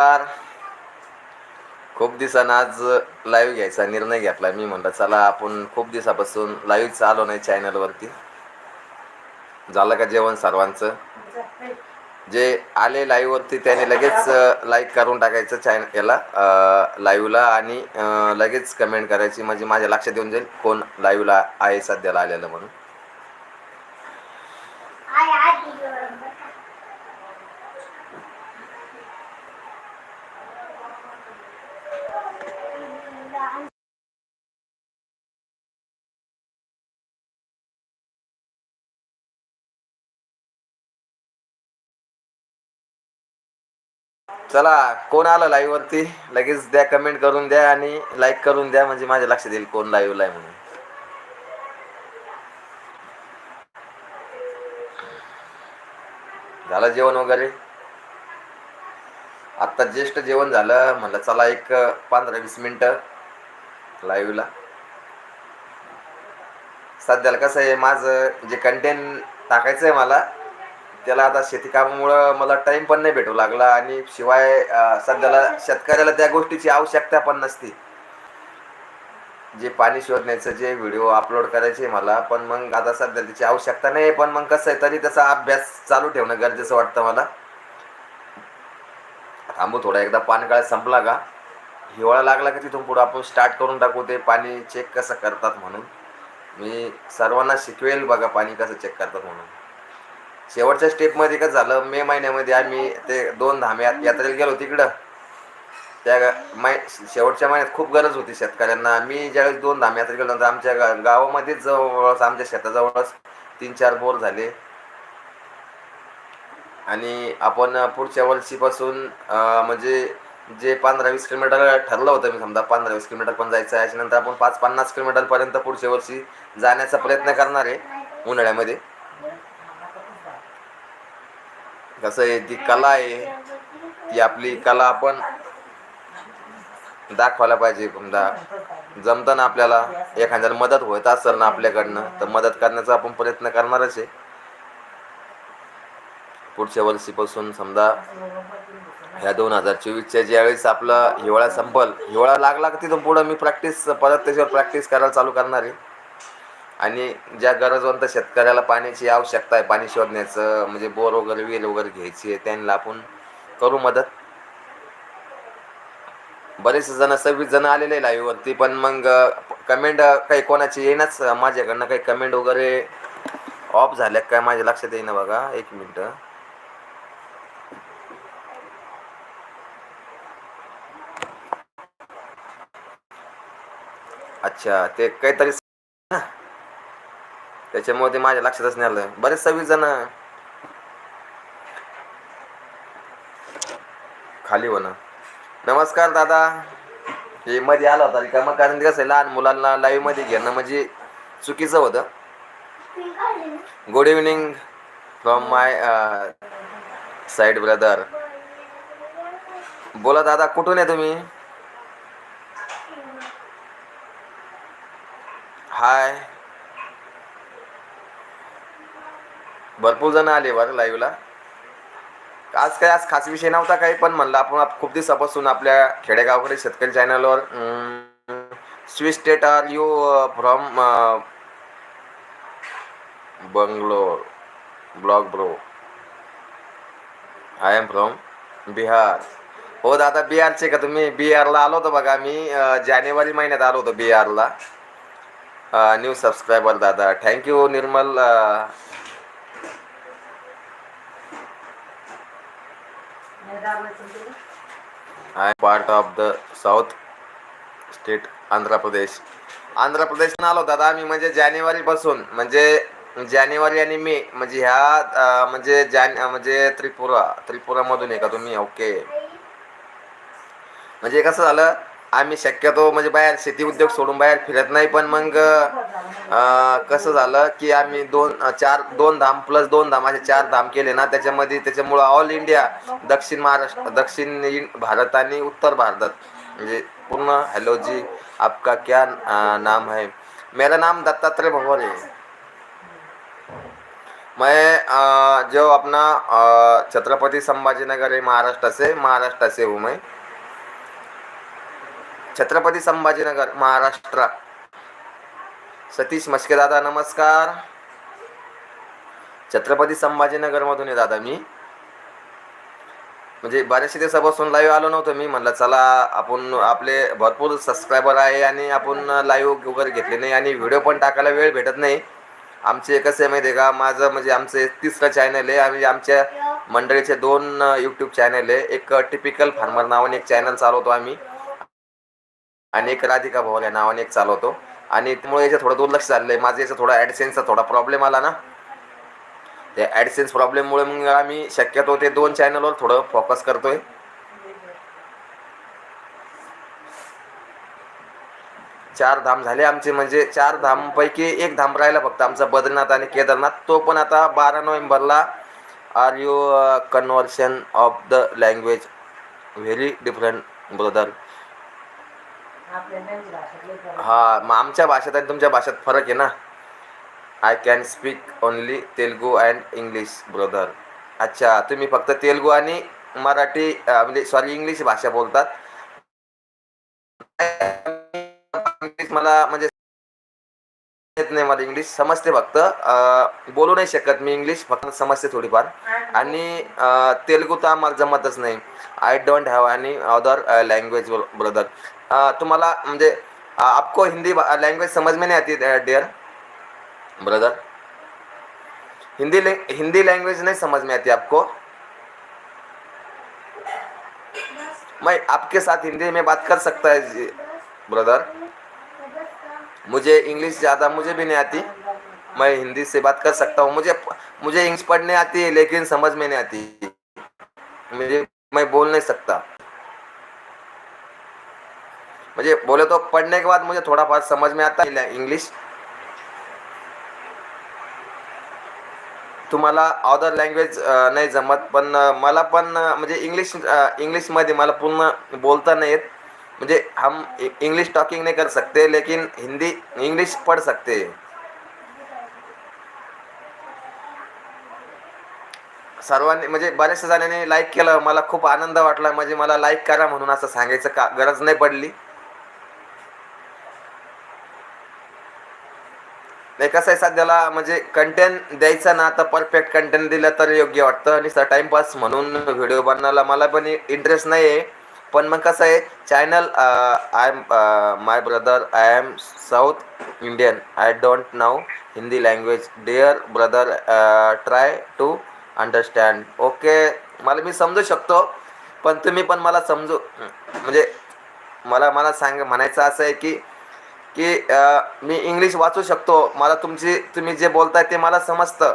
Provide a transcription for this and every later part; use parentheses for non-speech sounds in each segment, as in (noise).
नमस्कार. खूप दिवसानं आज लाईव्ह घ्यायचा निर्णय घेतला मी म्हणलं चला आपण खूप दिवसापासून लाईव्ह आलो नाही चॅनलवरती झालं का जेवण सर्वांचं? जे आले लाईव्हवरती त्याने लगेच लाईक करून टाकायचं चॅन याला लाईव्हला आणि लगेच कमेंट करायची. म्हणजे माझ्या लक्षात येऊन जाईल कोण लाईव्हला आहे सध्याला आलेलं म्हणून आय आय टीव्हीवर चला कोण आलं लाईव्ह वरती? लगेच द्या कमेंट करून द्या आणि लाईक करून द्या म्हणजे माझ्या लक्षात येईल कोण लाईव्हला आहे म्हणून. झालं जेवण वगैरे? आत्ता ज्येष्ठ जेवण झालं म्हणलं चला एक पंधरा वीस मिनटं लाईव्हला सध्याला कसं आहे माझं जे कंटेंट टाकायचं आहे मला त्याला आता शेतीकामामुळं मला टाईम पण नाही भेटू लागला आणि शिवाय सध्याला शेतकऱ्याला त्या गोष्टीची आवश्यकता पण नसते. जे पाणी शोधण्याचं जे व्हिडिओ अपलोड करायचे मला पण मग आता सध्या त्याची आवश्यकता नाही पण मग कसं आहे तरी त्याचा अभ्यास चालू ठेवणं गरजेचं वाटतं मला. थांबू थोडा एकदा पानकाळ संपला का? हिवाळा लागला की तिथून पुढं आपण स्टार्ट करून टाकू ते पाणी चेक कसं करतात म्हणून. मी सर्वांना शिकवेल बघा पाणी कसं चेक करतात म्हणून. शेवटच्या स्टेपमध्ये कसं झालं मे महिन्यामध्ये आम्ही ते दोन धाम यात्रेला गेलो तिकडं. त्या माय शेवटच्या महिन्यात खूप गरज होती शेतकऱ्यांना. मी ज्यावेळेस दोन धाम यात्रेला गेलो नंतर आमच्या गा गावामध्येच जवळच आमच्या शेताजवळच तीन चार बोर झाले. आणि आपण पुढच्या वर्षीपासून म्हणजे जे पंधरा वीस किलोमीटर ठरलं होतं मी समजा पंधरा वीस किलोमीटर पण जायचं आहे याच्यानंतर आपण पाच पन्नास किलोमीटरपर्यंत पुढच्या वर्षी जाण्याचा प्रयत्न करणार आहे उन्हाळ्यामध्ये. कसं आहे ती कला आहे ती आपली कला आपण दाखवायला पाहिजे समजा. जमताना आपल्याला एखाद्याला मदत होत असेल ना आपल्याकडनं तर मदत करण्याचा आपण प्रयत्न करणारच आहे. पुढच्या वर्षीपासून समजा ह्या दोन हजार चोवीसच्या ज्यावेळेस आपला हिवाळा संपल हिवाळा लागला का तिथून पुढं मी प्रॅक्टिस परत त्याच्यावर प्रॅक्टिस करायला चालू करणार आहे. आणि ज्या गरजवंत शेतकऱ्याला पाण्याची आवश्यकता आहे पाणी शोधण्याचं म्हणजे बोर वगैरे विहीर वगैरे घ्यायची आहे त्यांना आपण करू मदत. बरेच जण सव्वीस जण आलेले आहे पण मग कमेंट काही कोणाची येईनाच माझ्याकडनं काही कमेंट वगैरे ऑफ झाल्या काय माझ्या लक्षात येईना बघा एक मिनटं अच्छा ते काहीतरी त्याच्यामुळे ते माझ्या लक्षातच नाही आलं. बरेच सव्वीस जण खाली होणं. नमस्कार दादा. हे मध्ये आला होता रिकामा कारण कसं आहे, लहान मुलांना लाईव्हमध्ये घेणं म्हणजे चुकीचं होतं. Good evening from my side brother बोला दादा कुठून आहे तुम्ही? हाय भरपूर जण आले बरं लाईव्हला आज काय आज खास विषय नव्हता काही पण म्हणलं आपण खूप खूप दिवसापासून आपल्या खेडेगावकडे शेतकरी चॅनलवर which state are you from Bangalore blog bro I am from Bihar हो दादा बिहारचे का तुम्ही? बिहारला आलो होतो बघा मी जानेवारी महिन्यात आलो होतो बिहारला न्यू सबस्क्रायबर दादा. Thank you Nirmal um, I am part of the south state Andhra Pradesh Andhra Pradesh आलो दादा आम्ही म्हणजे जानेवारी पासून म्हणजे जानेवारी आणि मे म्हणजे ह्या म्हणजे जान म्हणजे त्रिपुरा त्रिपुरामधून आहे का तुम्ही? ओके म्हणजे कसं झालं आम्ही शक्यतो म्हणजे बाहेर शेती उद्योग सोडून बाहेर फिरत नाही पण मग कसं झालं की आम्ही दोन चार दोन धाम प्लस दोन धाम असे चार धाम केले ना त्याच्यामध्ये त्याच्यामुळं ऑल इंडिया दक्षिण महाराष्ट्र दक्षिण भारत आणि उत्तर भारतात. म्हणजे पूर्ण हॅलो जी आपका क्या नाम है? मेरा नाम दत्तात्रय भवन है मैं जो अपना छत्रपती संभाजीनगर है महाराष्ट्र से महाराष्ट्र से हूँ मैं. छत्रपती संभाजीनगर महाराष्ट्र. सतीश मस्के दादा नमस्कार. छत्रपती संभाजीनगरमधून आहे दादा मी. म्हणजे बऱ्याचशा दिवसापासून लाईव्ह आलो नव्हतो मी. म्हणलं चला आपण आपले भरपूर सबस्क्रायबर आहे आणि आपण लाईव्ह वगैरे घेतले नाही आणि व्हिडिओ पण टाकायला वेळ भेटत नाही. आमचे कसं आहे माहिती आहे का? माझं म्हणजे आमचं तिसरं चॅनल आहे आणि आमच्या मंडळीचे दोन यूट्यूब चॅनल आहे. एक टिपिकल फार्मर नावाने एक चॅनल चालवतो आम्ही. आणि एक राधिका भवन या नावाने एक चालवतो. आणि त्यामुळे याचं थोडं दुर्लक्ष झालेलं आहे. माझं याचा थोडा ॲडसेन्सचा थोडा प्रॉब्लेम आला ना. त्या ॲडसेन्स प्रॉब्लेममुळे मग आम्ही शक्यतो ते दोन चॅनलवर थोडं फोकस करतोय. चार धाम झाले आमचे. म्हणजे चार धामपैकी एक धाम राहिला फक्त आमचा बद्रीनाथ आणि केदारनाथ. तो पण आता बारा नोव्हेंबरला are you conversion of the language very different brother आपल्या त्यांची भाषा लई फरक. हा मग आमच्या भाषेत आणि तुमच्या भाषेत फरक आहे ना? I can speak only Telugu and English brother अच्छा तुम्ही फक्त तेलगू आणि मराठी म्हणजे सॉरी इंग्लिश भाषा बोलतात. मला म्हणजे येत नाही मला इंग्लिश समजते फक्त. बोलू नाही शकत मी इंग्लिश फक्त समजते थोडीफार. आणि तेलुगू तेलगू तर आम्हाला जमतच नाही. I don't have any other language brother तुम्हाला म्हणजे आपको हिंदी लैंग्वेज समझ में नाही आती dear brother Hindi Hindi language नहीं समझ में आती आपको? मैं आपके साथ हिंदी में बात कर सकता है जी, ब्रदर मुझे इंग्लिश ज़्यादा मुझे भी नहीं आती। मैं हिंदी से बात कर सकता हूँ। मुझे मुझे इंग्लिश पढ़ने आती है लेकिन समझ में नहीं आती। मुझे मैं बोल नहीं सकता। मुझे बोले तो पढ़ने के बाद मुझे थोड़ा बहुत समझ में आता है इंग्लिश तुम्हाला अदर लँग्वेज नाही जमत पण मला पण म्हणजे इंग्लिश इंग्लिशमध्ये मला पूर्ण बोलता नाही येत. म्हणजे हम इंग्लिश टॉकिंग नहीं कर सकते लेकिन हिंदी इंग्लिश पढ़ सकते सर्वांनी म्हणजे बऱ्याचशा जणांनी लाईक केलं मला खूप आनंद वाटला म्हणजे मला लाईक करा म्हणून असं सांगायचं का गरज नाही पडली. नाही कसं आहे सध्याला म्हणजे कंटेंट द्यायचा ना तर परफेक्ट कंटेंट दिलं तर योग्य वाटतं आणि टाइमपास म्हणून व्हिडिओ बनवायला मला पण इंटरेस्ट नाही आहे पण मग कसं आहे channel I am my brother I am south Indian I don't know Hindi language dear brother try to understand okay मला मी समजू शकतो पण तुम्ही पण मला समजू म्हणजे मला मला सांग म्हणायचं असं आहे की की अ, मी इंग्लिश वाचू शकतो. मला तुमची तुम्ही जे बोलताय ते मला समजतं.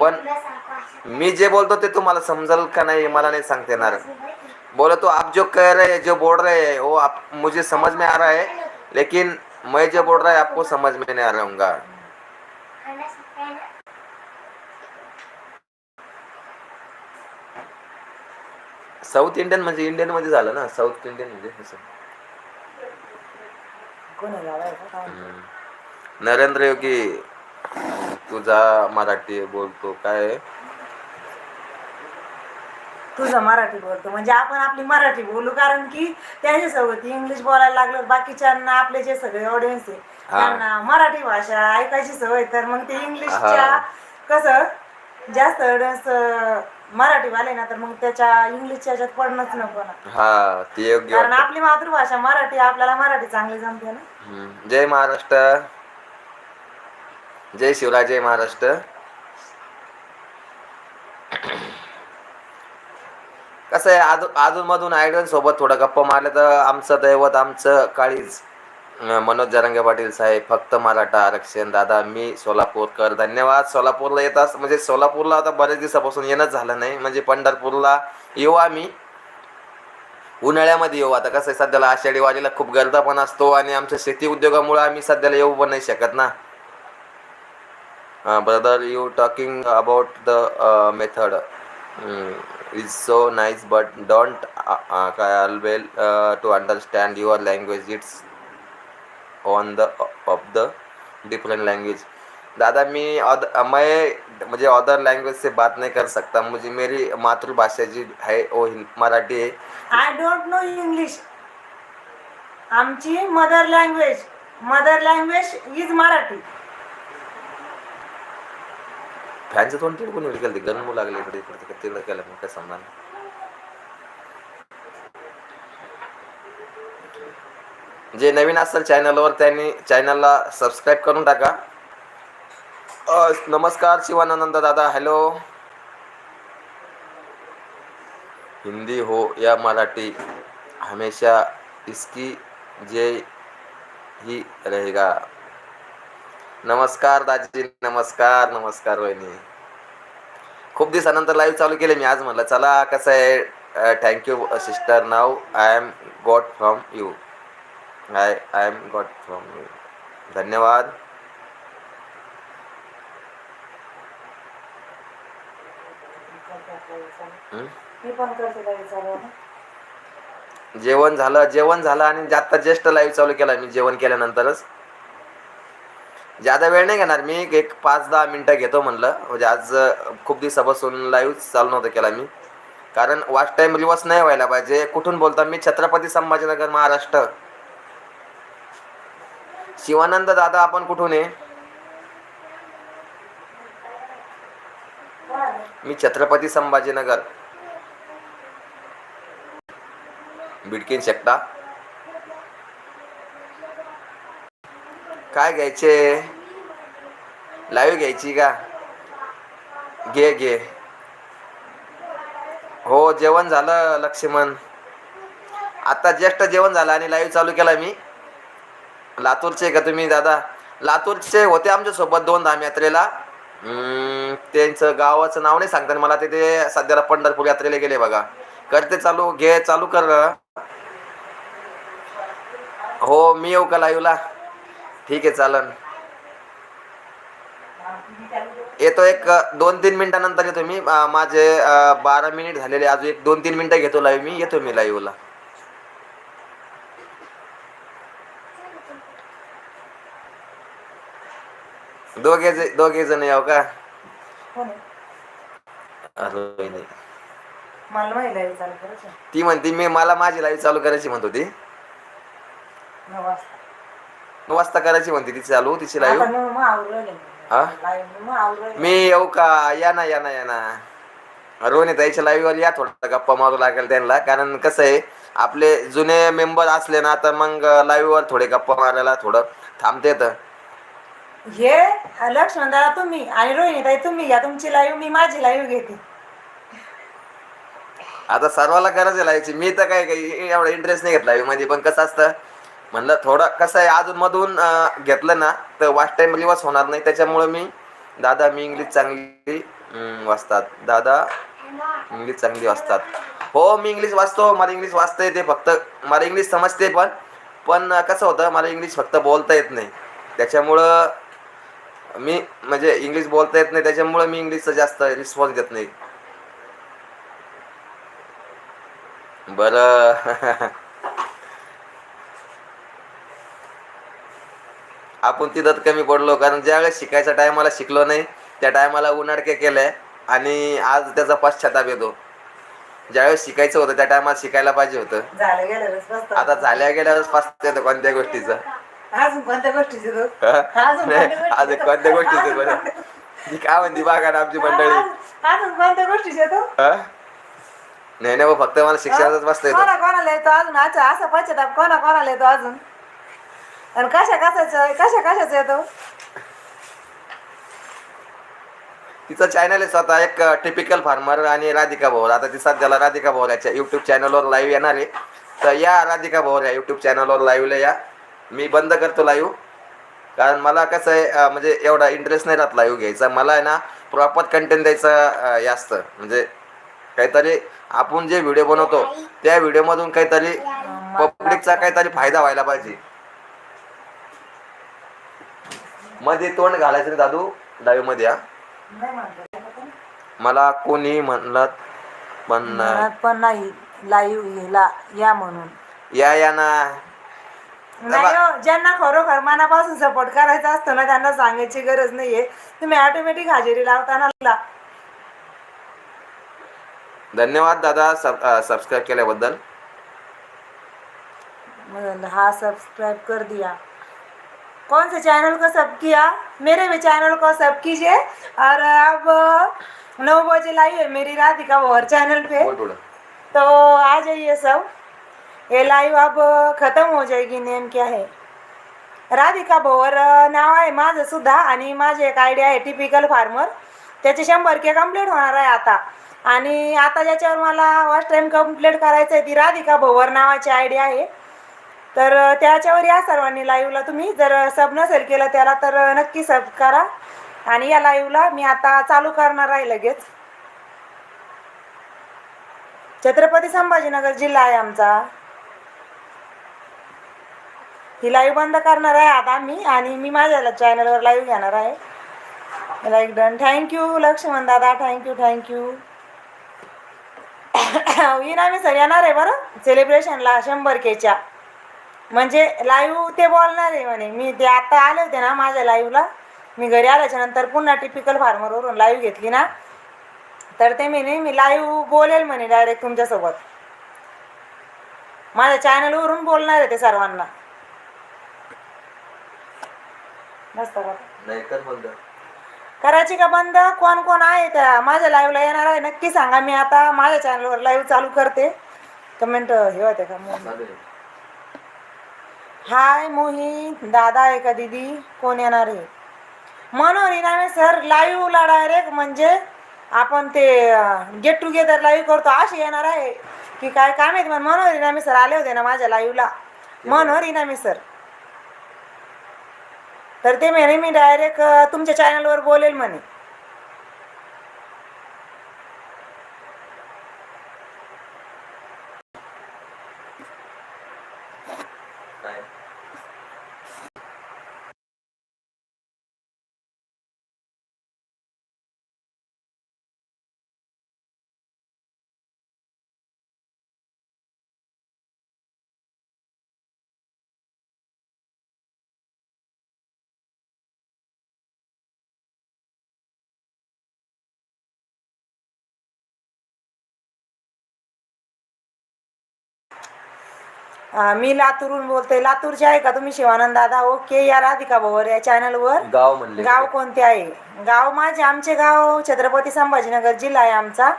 पण मी जे बोलतो ते तुम्हाला समजल का नाही मला नाही सांगता येणार. बोले तो आप जो कह रहे हैं जो बोल रहे हैं वो आप मुझे समझ में आ रहा है लेकिन मैं जो बोल रहा है आपको समझ में नहीं आ रहा हूँगा साऊथ इंडियन म्हणजे इंडियनमध्ये झालं ना साऊथ इंडियन म्हणजे हम्म. नरेंद्र योगी तुझा मराठी बोलतो काय आहे? तुझं मराठी बोलतो म्हणजे आपण आपली मराठी बोलू कारण की त्यांच्यासोबत इंग्लिश बोलायला लागलं बाकीच्यांना आपले जे सगळे ऑडियन्स आहे. त्यांना मराठी भाषा ऐकायची सवय तर मग ते इंग्लिशच्या. कसं जास्त ऑडियन्स मराठी वाले ना तर मग त्याच्या इंग्लिशच्या याच्यात पडणंच नको ना हा ते योग्य कारण आपली मातृभाषा मराठी आपल्याला मराठी चांगली जमते ना. जय महाराष्ट्र जय शिवराय जय महाराष्ट्र कसं आहे अजून अधूनमधून आयडलसोबत थोडं गप्पा मारलं तर आमचं दैवत आमचं काळीच मनोज जरांगे पाटील साहेब फक्त मराठा आरक्षण. दादा मी सोलापूरकर. धन्यवाद. सोलापूरला येतात म्हणजे सोलापूरला आता बऱ्याच दिवसापासून येणंच झालं नाही. म्हणजे पंढरपूरला येऊ आम्ही. उन्हाळ्यामध्ये येऊ. आता कसं आहे सध्याला आषाढी वारीला खूप गर्दा पण असतो आणि आमच्या शेती उद्योगामुळे आम्ही सध्याला येऊ पण नाही शकत ना. Brother you talking about the method is so nice but don't काय uh, uh to uh, understand your language it's on the of the different language दादा मी अद मैं मुझे अदर लैंग्वेज से बात नहीं कर सकता। मुझे मेरी मातृभाषा जी है वो मराठी है। आय डोंट नो इंग्लिश आमची mother language mother language is Marathi. फॅनचं तोंड तिकडे कोणी केलं ते गरमू लागले इकडे इकडे तिकडे केलं मग काय समजा जे नवीन असेल चॅनलवर त्यांनी चॅनलला सबस्क्राईब करून टाका. नमस्कार शिवानंद दादा हॅलो. हिंदी हो या मराठी हमेशा इसकी जय ही रहेगा. नमस्कार दाजी नमस्कार नमस्कार वहिनी. खूप दिवसानंतर लाईव्ह चालू केले मी आज म्हटलं चला कसं आहे thank you sister now I am god from you I I am got from you धन्यवाद. जेवण झालं जेवण झालं आणि आता ज्येष्ठ लाईव्ह चालू केला मी जेवण केल्यानंतरच. ज्यादा वेळ नाही घेणार मी एक पाच दहा मिनटं घेतो म्हणलं. म्हणजे आज खूप दिवसापासून लाईव्ह चालू नव्हतं केला मी. कारण वाच टाइम रिवर्स नाही व्हायला पाहिजे. कुठून बोलता मी छत्रपती संभाजीनगर महाराष्ट्र. शिवानंद दादा आपण कुठून आहे? मी छत्रपती संभाजीनगर. बिडकीन शकता काय घ्यायचे? लाईव्ह घ्यायची का? घे घे. हो जेवण झालं लक्ष्मण. आता जस्ट जेवण झालं आणि लाईव्ह चालू केला मी. लातूरचे का तुम्ही दादा? लातूरचे होते आमच्यासोबत दोन धाम यात्रेला त्यांचं गावाचं नाव नाही सांगतात मला ते ते सध्याला पंढरपूर यात्रेला गेले बघा. करते चालू घे चालू कर. हो मी येऊ का लाईव्हला? ठीक आहे चालन. येतो एक दोन तीन मिनिटानंतर येतो मी. माझे बारा मिनिट झालेले अजून एक दोन तीन मिनिटं घेतो लाईव्ह मी. येतो मी लाईव्हला दोघे दोघे जण याव का? करायचं ती म्हणते मी मला माझी लाईव्ह चालू करायची म्हणत होती. नऊ वाजता. करायची म्हणते ती चालू तिची लाईव्ह हा? मी येऊ का? या ना या ना या ना. रोहन ताईच्या लाईव्हवर या थोडं गप्पा मारू लागेल त्यांना. कारण कसं आहे आपले जुने मेंबर असले ना तर मग लाईव्हवर थोडे गप्पा मारायला थोडं थांबते तर. हे लक्ष्मण दादा तुम्ही आणि रोहिणी ताई तुम्ही या. तुमची लाईव्ह मी माझी लाईव्ह घेते. आता सर्वाला गरज आहे लाईव्हची मी तर काय काही एवढा इंटरेस्ट नाही घेतला लाईव्हमध्ये. पण कसं असतं म्हणलं थोडं कसं आहे अजून मधून घेतलं ना तर वास्ट टाइम रिवर्स होणार नाही. त्याच्यामुळं मी दादा मी इंग्लिश चांगली वाचतात. दादा इंग्लिश चांगली वाचतात. हो मी इंग्लिश वाचतो मला इंग्लिश वाचता येते फक्त मला इंग्लिश समजते पण पण कसं होतं मला इंग्लिश फक्त बोलता येत नाही. त्याच्यामुळं मी म्हणजे इंग्लिश बोलता येत नाही त्याच्यामुळं मी इंग्लिशचा जास्त रिस्पॉन्स देत नाही. बरं. (laughs) आपण तिथं कमी पडलो कारण ज्यावेळेस शिकायच्या टायमाला शिकलो नाही त्या टायमाला उन्हाडके केले आणि आज त्याचा पश्चाताप येतो. ज्यावेळेस शिकायचं होतं त्या टायमाला शिकायला पाहिजे होतं. आता झाल्या गेल्यावरच पश्चात येतं कोणत्या गोष्टीचं? अजून कोणत्या गोष्टीचे तो? अजून कोणत्या (laughs) आज गोष्टीचं? कोणत्या गोष्टीचं बरं? काय म्हणते बघा ना आमची मंडळी. अजून कोणत्या गोष्टीचे? नाही नाही फक्त मला शिक्षणातच बसता येतं. कोणा कोणाला येतो अजून? अच्छा असा पश्चाताप कोणा कोणाला येतो अजून? आणि कशा कशाचं कशा कशाचं येतो तिचं चॅनल आहे स्वतः एक टिपिकल फार्मर आणि राधिका भोर आता ती सध्याला राधिका भोर याच्या यूट्यूब चॅनलवर लाईव्ह येणार आहे. तर या राधिका भोर या यूट्यूब चॅनलवर लाईव्हला या. मी बंद करतो लाईव्ह कारण मला कसं आहे म्हणजे एवढा इंटरेस्ट नाही राहत लाईव्ह घ्यायचा. मला आहे ना प्रॉपर कंटेंट द्यायचं हे असतं. म्हणजे काहीतरी आपण जे व्हिडिओ बनवतो त्या व्हिडिओमधून काहीतरी पब्लिकचा काहीतरी फायदा व्हायला पाहिजे. मध्ये तोंड घालायचं नाही दादू. लाईव्हमध्ये या. मला कोणी म्हणलं पण म्हणत पण नाही. लाईव्ह या म्हणून. या या ना. नाही हो ज्यांना खरोखर मनापासून सपोर्ट करायचा असतो ना त्यांना सांगायची गरज नाहीये. तुम्ही ऑटोमॅटिक हजेरी लावताना ला- धन्यवाद दादा सब सबस्क्राईब केल्याबद्दल. हाँ सब्सक्राइब कर दिया. कौन से चैनल को सब किया? मेरे भी चैनल को सब कीजिए। और अब नौ बजे लाइव है मेरी राधिका और चैनल पे। तो आ जाइए सब। ये लाईव्ह अब खतम हो जाएगी नेम क्या है? राधिका भोवर नाव आहे माझं सुद्धा आणि माझे एक आयडिया आहे टिपिकल फार्मर त्याचे शंभर के कंप्लीट होणार आहे आता. आणि आता ज्याच्यावर मला फर्स्ट टाइम कंप्लीट करायचं आहे ती राधिका भोवर नावाची आयडिया आहे. तर त्याच्यावर या सर्वांनी लाईव्हला तुम्ही जर सब नसेल केलं त्याला तर नक्की सब करा. आणि या लाईव्हला मी आता चालू करणार आहे लगेच. छत्रपती संभाजीनगर जिल्हा आहे आमचा. ही लाईव्ह बंद करणार आहे आता मी आणि मी माझ्या चॅनलवर लाईव्ह घेणार आहे. लाईक डन थँक्यू लक्ष्मण दादा. थँक्यू थँक्यू इनामी सर येणार आहे बरं? सेलिब्रेशनला शंभर केच्या. म्हणजे लाईव्ह ते बोलणार आहे म्हणे. मी ते आता आले होते ना माझ्या लाईव्हला मी घरी आल्याच्यानंतर पुन्हा टिपिकल फार्मरवरून लाईव्ह घेतली ना. तर ते म्हणे मी लाईव्ह बोलेल म्हणे डायरेक्ट तुमच्यासोबत. माझ्या चॅनलवरून बोलणार आहे ते सर्वांना. मस्त बघ. नाही कर बंद. करायची का बंद? कोण कोण आहे त्या? माझ्या लाईव्हला येणार आहे. नक्की सांगा. मी आता माझ्या चॅनलवर लाईव्ह चालू करते. कमेंट हे होते का? हाय मोहित दादा आहे का दीदी? कोण येणार आहे? मनोहर इनामे सर लाईव्हला डायरेक्ट म्हणजे आपण ते गेट टुगेदर लाईव्ह करतो असे येणार आहे. की काय माहिती पण मनोहर इनामे सर आले होते ना माझ्या लाईव्हला मनोहर इनामे सर. तर ते म्हणे मी डायरेक्ट तुमच्या चॅनलवर बोलेल म्हणे काय अं, मी लातूरहून बोलते. लातूरचे आहे का तुम्ही शिवानंद दादा? ओके या राधिका भवर या चॅनलवर गाव म्हणले गाव कोणते आहे? गाव माझे आमचे गाव छत्रपती संभाजीनगर जिल्हा आहे आमचा.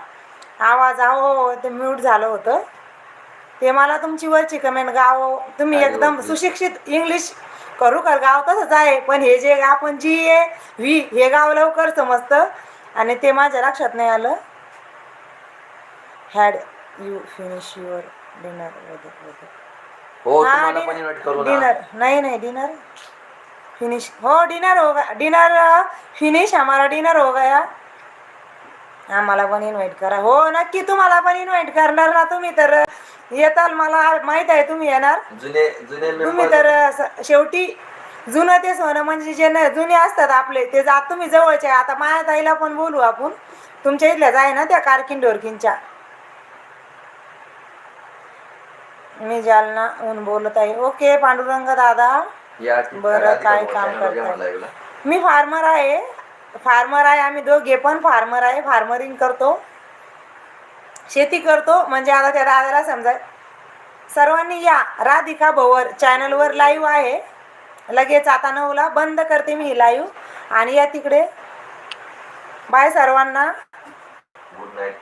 आवाज अहो ते म्यूट झालं होतं. ते मला तुमची वरची कमेंट गाव तुम्ही एकदम. सुशिक्षित इंग्लिश करू कर गाव तसंच आहे पण हे जे आपण जी ए व्ही हे गाव लवकर समजतं. आणि ते माझ्या लक्षात नाही आलं. Had you finish your dinner हो तुम्हाला पण इन्व्हाइट करू ना. डिनर. नहीं नहीं डिनर. फिनिश. हो डिनर हो गया डिनर फिनिश. हमारा डिनर हो गया आम्हाला पण इन्व्हाइट करा. हो नक्की तुम्हाला पण इन्व्हाइट करणार ना तुम्ही तर येताल मला. माहीत आहे तुम्ही येणार. जुने जुने तुम्ही तर शेवटी जुनं ते सोनं म्हणजे जे न जुने असतात आपले ते जात तुम्ही जवळचे. आहे. आता माया ताईला पण बोलू आपण. तुमच्या इथल्याच आहे ना त्या कारकिन डोरकिनच्या मी जालना ऊन बोलत आहे. ओके पांडुरंग दादा. बरं, काय काम करताय? मी फार्मर आहे. फार्मर आहे आम्ही दोघे पण फार्मर आहे. फार्मरिंग करतो. शेती करतो. म्हणजे आता त्या दादाला समजा सर्वांनी या. राधिका भवर चॅनलवर लाईव्ह आहे. लगेच आता नऊला बंद करते मी लाईव्ह आणि या तिकडे. बाय सर्वांना. गुड नाईट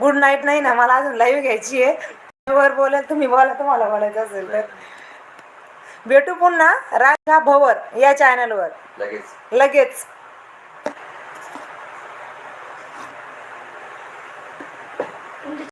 गुड नाईट नाही ना मला अजून लाईव्ह घ्यायची आहे. वर बोलेल तुम्ही बोला तुम्हाला बोलायचं असेल तर. भेटू पुन्हा राधा भवर या चॅनलवर लगेच. लगेच.